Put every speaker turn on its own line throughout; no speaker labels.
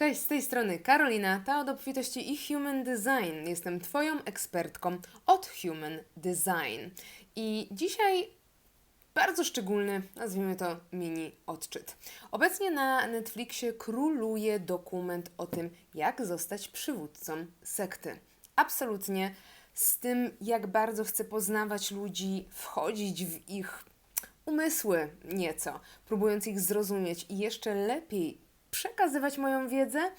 Cześć, z tej strony Karolina, ta od obfitości i Human Design. Jestem Twoją ekspertką od Human Design. I dzisiaj bardzo szczególny, nazwijmy to mini odczyt. Obecnie na Netflixie króluje dokument o tym, jak zostać przywódcą sekty. Absolutnie z tym, jak bardzo chcę poznawać ludzi, wchodzić w ich umysły nieco, próbując ich zrozumieć i jeszcze lepiej przekazywać moją wiedzę,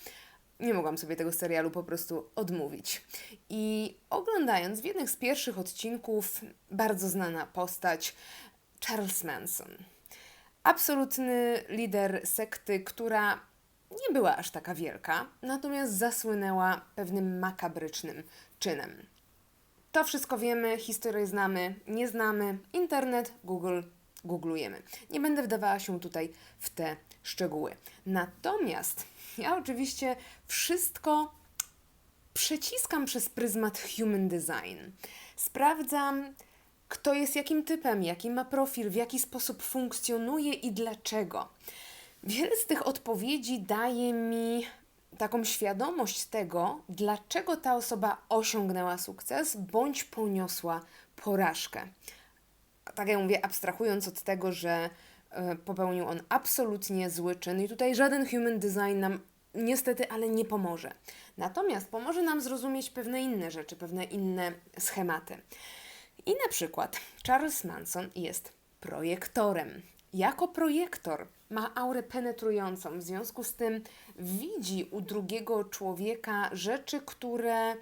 nie mogłam sobie tego serialu po prostu odmówić. I oglądając w jednych z pierwszych odcinków bardzo znana postać Charles Manson. Absolutny lider sekty, która nie była aż taka wielka, natomiast zasłynęła pewnym makabrycznym czynem. To wszystko wiemy, historię znamy, nie znamy, internet, Google, googlujemy. Nie będę wdawała się tutaj w te szczegóły. Natomiast ja oczywiście wszystko przeciskam przez pryzmat human design. Sprawdzam, kto jest jakim typem, jaki ma profil, w jaki sposób funkcjonuje i dlaczego. Wiele z tych odpowiedzi daje mi taką świadomość tego, dlaczego ta osoba osiągnęła sukces bądź poniosła porażkę. Tak jak mówię, abstrahując od tego, że e, popełnił on absolutnie zły czyn i tutaj żaden human design nam niestety, ale nie pomoże. Natomiast pomoże nam zrozumieć pewne inne rzeczy, pewne inne schematy. I na przykład Charles Manson jest projektorem. Jako projektor ma aurę penetrującą, w związku z tym widzi u drugiego człowieka rzeczy, które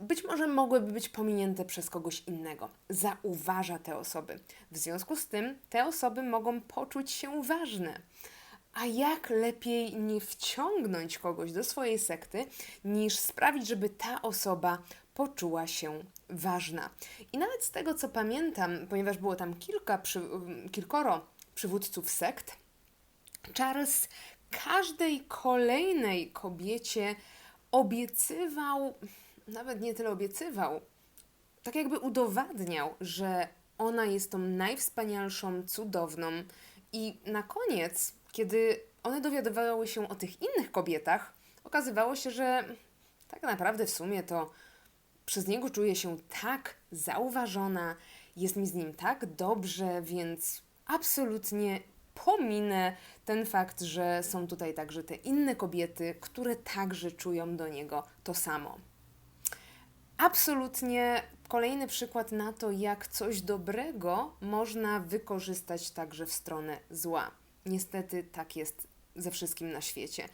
być może mogłyby być pominięte przez kogoś innego. Zauważa te osoby. W związku z tym te osoby mogą poczuć się ważne. A jak lepiej nie wciągnąć kogoś do swojej sekty, niż sprawić, żeby ta osoba poczuła się ważna. I nawet z tego, co pamiętam, ponieważ było tam kilka, przy, kilkoro przywódców sekt, Charles każdej kolejnej kobiecie obiecywał, nawet nie tyle obiecywał, tak jakby udowadniał, że ona jest tą najwspanialszą, cudowną. I na koniec, kiedy one dowiadywały się o tych innych kobietach, okazywało się, że tak naprawdę w sumie to przez niego czuję się tak zauważona, jest mi z nim tak dobrze, więc absolutnie pominę ten fakt, że są tutaj także te inne kobiety, które także czują do niego to samo. Absolutnie kolejny przykład na to, jak coś dobrego można wykorzystać także w stronę zła. Niestety tak jest ze wszystkim na świecie.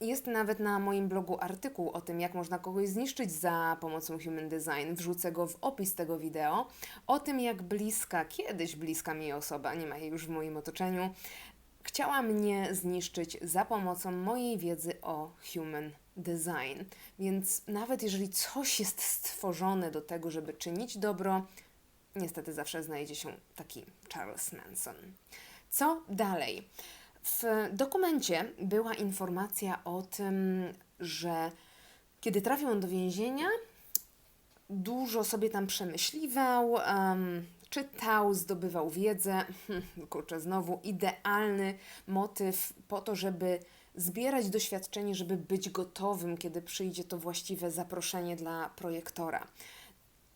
Jest nawet na moim blogu artykuł o tym, jak można kogoś zniszczyć za pomocą Human Design. Wrzucę go w opis tego wideo. O tym, jak bliska, kiedyś bliska mi osoba, nie ma jej już w moim otoczeniu, chciała mnie zniszczyć za pomocą mojej wiedzy o Human Design. Więc nawet jeżeli coś jest stworzone do tego, żeby czynić dobro, niestety zawsze znajdzie się taki Charles Manson. Co dalej? W dokumencie była informacja o tym, że kiedy trafił on do więzienia, dużo sobie tam przemyśliwał, um, czytał, zdobywał wiedzę. Kurczę, znowu idealny motyw po to, żeby zbierać doświadczenie, żeby być gotowym, kiedy przyjdzie to właściwe zaproszenie dla projektora.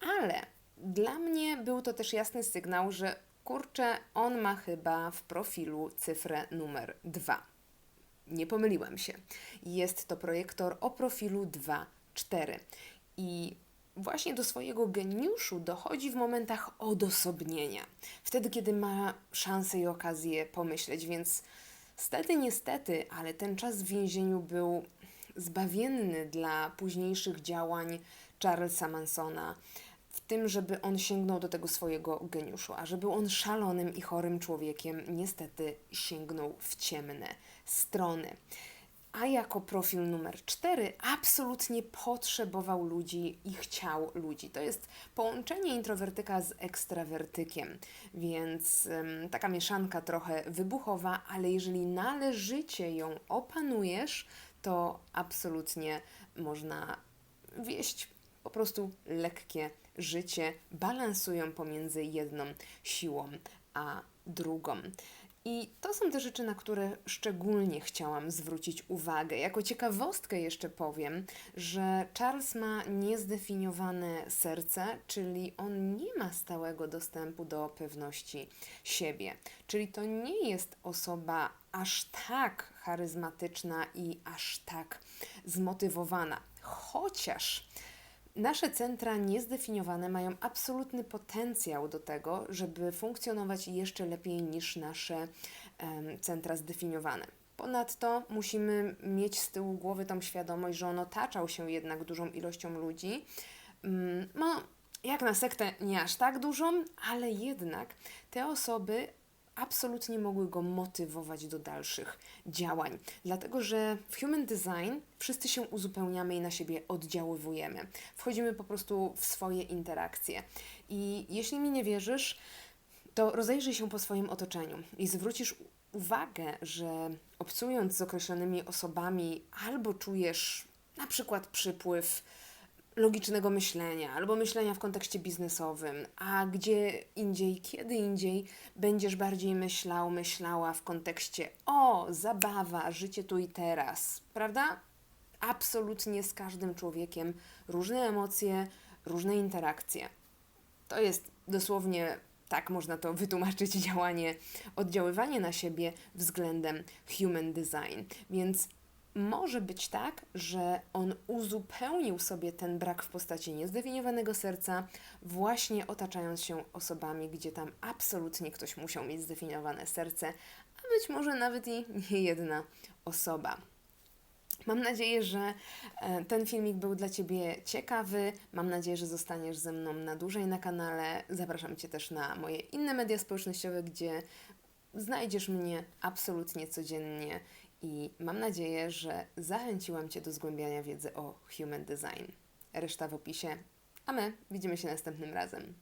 Ale dla mnie był to też jasny sygnał, że kurczę, on ma chyba w profilu cyfrę numer 2. Nie pomyliłam się. Jest to projektor o profilu 2.4. I właśnie do swojego geniuszu dochodzi w momentach odosobnienia. Wtedy, kiedy ma szansę i okazję pomyśleć, więc stety, niestety, ale ten czas w więzieniu był zbawienny dla późniejszych działań Charlesa Mansona w tym, żeby on sięgnął do tego swojego geniuszu, a żeby on szalonym i chorym człowiekiem niestety sięgnął w ciemne strony. A jako profil numer cztery absolutnie potrzebował ludzi i chciał ludzi. To jest połączenie introwertyka z ekstrawertykiem, więc ym, taka mieszanka trochę wybuchowa, ale jeżeli należycie ją opanujesz, to absolutnie można wieść po prostu lekkie życie, balansują pomiędzy jedną siłą a drugą. I to są te rzeczy, na które szczególnie chciałam zwrócić uwagę. Jako ciekawostkę jeszcze powiem, że Charles ma niezdefiniowane serce, czyli on nie ma stałego dostępu do pewności siebie. Czyli to nie jest osoba aż tak charyzmatyczna i aż tak zmotywowana. Chociaż Nasze centra niezdefiniowane mają absolutny potencjał do tego, żeby funkcjonować jeszcze lepiej niż nasze em, centra zdefiniowane. Ponadto musimy mieć z tyłu głowy tą świadomość, że on otaczał się jednak dużą ilością ludzi. Mm, No, jak na sektę nie aż tak dużą, ale jednak te osoby absolutnie mogły go motywować do dalszych działań. Dlatego, że w Human Design wszyscy się uzupełniamy i na siebie oddziaływujemy. Wchodzimy po prostu w swoje interakcje. I jeśli mi nie wierzysz, to rozejrzyj się po swoim otoczeniu i zwrócisz uwagę, że obcując z określonymi osobami albo czujesz na przykład przypływ logicznego myślenia albo myślenia w kontekście biznesowym, a gdzie indziej, kiedy indziej będziesz bardziej myślał, myślała w kontekście o, zabawa, życie tu i teraz, prawda? Absolutnie z każdym człowiekiem różne emocje, różne interakcje. To jest dosłownie tak można to wytłumaczyć działanie, oddziaływanie na siebie względem human design. Więc może być tak, że on uzupełnił sobie ten brak w postaci niezdefiniowanego serca, właśnie otaczając się osobami, gdzie tam absolutnie ktoś musiał mieć zdefiniowane serce, a być może nawet i nie jedna osoba. Mam nadzieję, że e, ten filmik był dla Ciebie ciekawy. Mam nadzieję, że zostaniesz ze mną na dłużej na kanale. Zapraszam Cię też na moje inne media społecznościowe, gdzie znajdziesz mnie absolutnie codziennie i mam nadzieję, że zachęciłam Cię do zgłębiania wiedzy o Human Design. Reszta w opisie, a my widzimy się następnym razem.